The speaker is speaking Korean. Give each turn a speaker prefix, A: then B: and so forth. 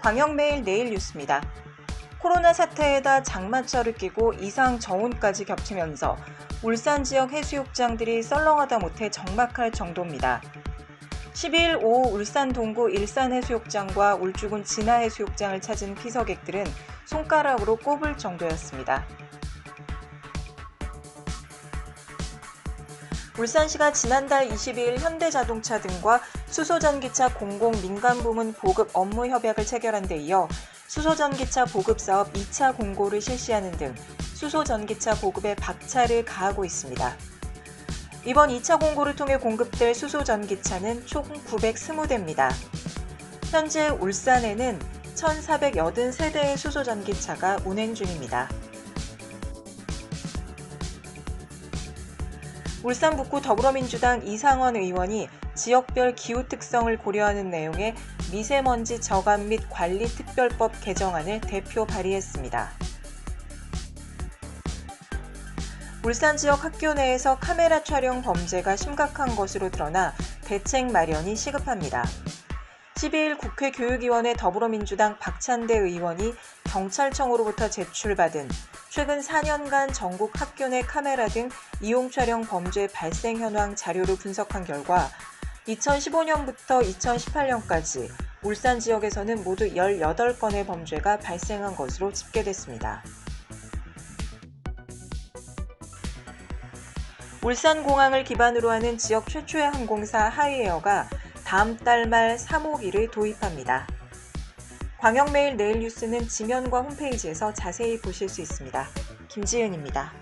A: 광역매일 내일 뉴스입니다. 코로나 사태에다 장마철을 끼고 이상 저온까지 겹치면서 울산 지역 해수욕장들이 썰렁하다 못해 적막할 정도입니다. 12일 오후 울산 동구 일산해수욕장과 울주군 진화해수욕장을 찾은 피서객들은 손가락으로 꼽을 정도였습니다. 울산시가 지난달 22일 현대자동차 등과 수소전기차 공공 민간부문 보급 업무 협약을 체결한 데 이어 수소전기차 보급 사업 2차 공고를 실시하는 등 수소전기차 보급에 박차를 가하고 있습니다. 이번 2차 공고를 통해 공급될 수소전기차는 총 920대입니다. 현재 울산에는 1,483대의 수소전기차가 운행 중입니다. 울산 북구 더불어민주당 이상원 의원이 지역별 기후 특성을 고려하는 내용의 미세먼지 저감 및 관리 특별법 개정안을 대표 발의했습니다. 울산 지역 학교 내에서 카메라 촬영 범죄가 심각한 것으로 드러나 대책 마련이 시급합니다. 12일 국회 교육위원회 더불어민주당 박찬대 의원이 경찰청으로부터 제출받은 최근 4년간 전국 학교 내 카메라 등 이용 촬영 범죄 발생 현황 자료를 분석한 결과 2015년부터 2018년까지 울산 지역에서는 모두 18건의 범죄가 발생한 것으로 집계됐습니다. 울산공항을 기반으로 하는 지역 최초의 항공사 하이에어가 다음 달 말 3호기를 도입합니다. 광역매일 내일 뉴스는 지면과 홈페이지에서 자세히 보실 수 있습니다. 김지은입니다.